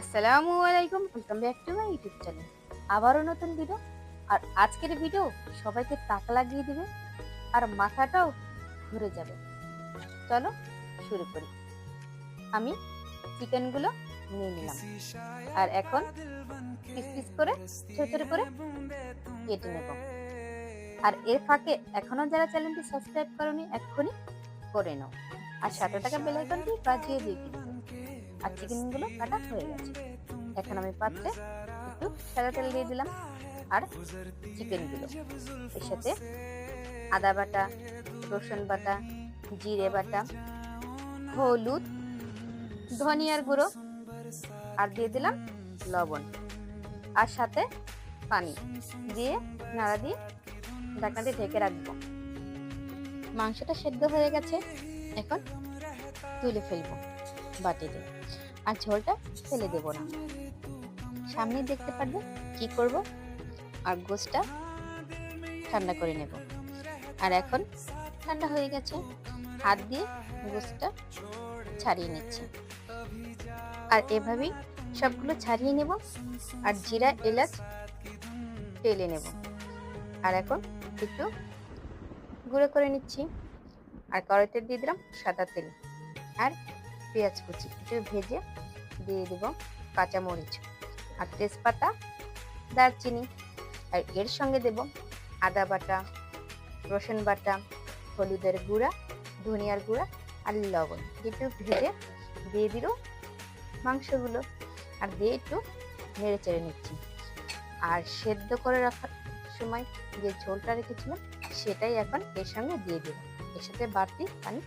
আসসালামু আলাইকুম welcome back to my YouTube channel আবারও নতুন ভিডিও আর আজকের ভিডিও সবাইকে তাক লাগিয়ে দিবে, আর মাথাটাও ঘুরে যাবে। চলো শুরু করি। আমি চিকেনগুলো নিয়ে নিলাম, আর এখন পিস পিস করে ছোট ছোট করে কেটে নেব। আর এর ফাঁকে এখনও যারা চ্যানেলটি সাবস্ক্রাইব করনি, এক্ষুনি করে নাও। আর সাথে টাকা বেলাইকনটি বাজিয়ে দিয়ে দিও। আর চিকেন চিকেনগুলো কাটা হয়ে গেছে। এখন আমি পাত্রে একটু সাদা তেল দিয়ে দিলাম আর চিকেনগুলো। এর সাথে আদা বাটা, রসুন বাটা, জিরে বাটা, হলুদ, ধনিয়ার গুঁড়ো আর দিয়ে দিলাম লবণ। আর সাথে পানি দিয়ে নাড়া দিয়ে ঢাকনা দিয়ে ঢেকে রাখব। মাংসটা সেদ্ধ হয়ে গেছে। এখন তুলে ফেলব। বাটিতে। আর ঝোলটা ফেলে দেব না। সামনে দেখতে পারবে কি করব? আর গোসটা ঠান্ডা করে নেব। আর এখন ঠান্ডা হয়ে গেছে, হাত দিয়ে গোসটা ছাড়িয়ে নিচ্ছে। আর এভাবেই সবগুলো ছাড়িয়ে নেব, আর জিরা, এলাচ টেলে নেব। আর এখন একটু গুঁড়ো করে নিচ্ছি। আর কড়াইতে দিয়ে দিলাম সাদা তেল। আর পেঁয়াজ কুচি একটু ভেজে দিয়ে দেব কাঁচামরিচ আর তেজপাতা, দারচিনি আর এর সঙ্গে দেব আদা বাটা, রসুন বাটা, হলুদের গুঁড়া, ধনিয়ার গুঁড়া আর লবণ। একটু ভেজে দিয়ে দিল মাংসগুলো আর দিয়ে একটু নেড়ে চেড়ে নিচ্ছি। আর সেদ্ধ করে রাখার সময় যে ঝোলটা রেখেছিলাম সেটাই এখন এর সঙ্গে দিয়ে দেবো। এর সাথে বাড়তি পানি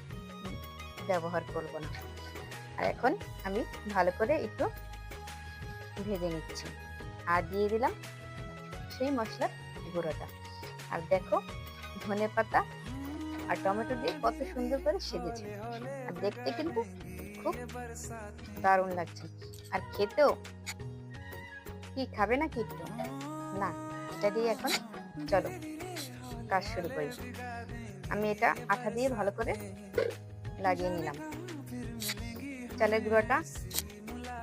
ব্যবহার করব না। আর এখন আমি ভালো করে একটু ভেজে নিচ্ছি। আর দিয়ে দিলাম সেই মশলার গুঁড়োটা। আর দেখো ধনে পাতা আর টমেটো দিয়ে কত সুন্দর করে সেজেছে। আর দেখতে কিন্তু খুব দারুণ লাগছে। আর খেতেও কি খাবে না কি না, এটা দিয়ে এখন চলো কাজ শুরু করি। আমি এটা আঠা দিয়ে ভালো করে লাগিয়ে নিলাম। চালের গুঁড়োটা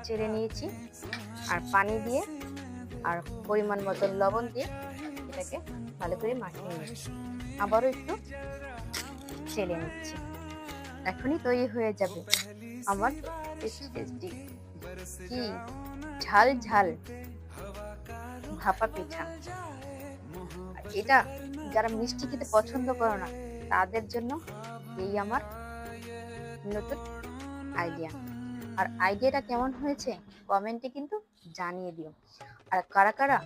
চেড়ে নিয়েছি আর পানি দিয়ে আর পরিমাণ মতো লবণ দিয়ে এটাকে ভালো করে মাখিয়ে নিচ্ছি আবারও একটু চেলে নিচ্ছি। এখনই তৈরি হয়ে যাবে আমার টেস্টি কি ঝাল ঝাল ভাপা পিঠা। এটা যারা মিষ্টি খেতে পছন্দ করো না, তাদের জন্য এই আমার নতুন আইডিয়া আর আইডিয়াটা কেমন হয়েছে কমেন্টে কিন্তু জানিয়ে দিও। আর কারা কারা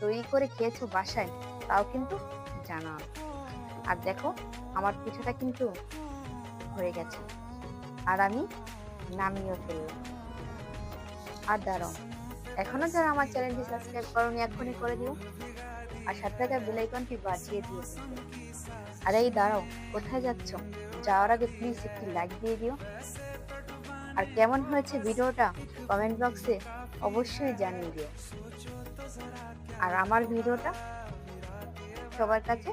তৈরি করে খেয়েছো বাসায়, তাও কিন্তু জানাও। আর দেখো, আমার পিঠাটা কিন্তু হয়ে গেছে। আর আমি নামিয়েও ফেললাম। আর দাঁড়াও, এখনও যারা আমার চ্যানেলটি সাবস্ক্রাইব করোনি এখনই করে দিও। আর সাথে থাকা বেলাইকনটি বাজিয়ে দিও। আর এই দাঁড়াও, কোথায় যাচ্ছ? যাওয়ার আগে প্লিজ একটি লাইক দিয়ে দিও। আর কেমন হয়েছে ভিডিওটা কমেন্ট বক্সে অবশ্যই জানিয়ে দিও। আর আমার ভিডিওটা সবার কাছে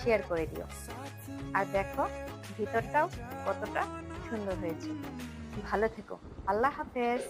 শেয়ার করে দিও। আর দেখো ভিতরটাও কতটা সুন্দর হয়েছে। ভালো থেকো। আল্লাহ হাফেজ।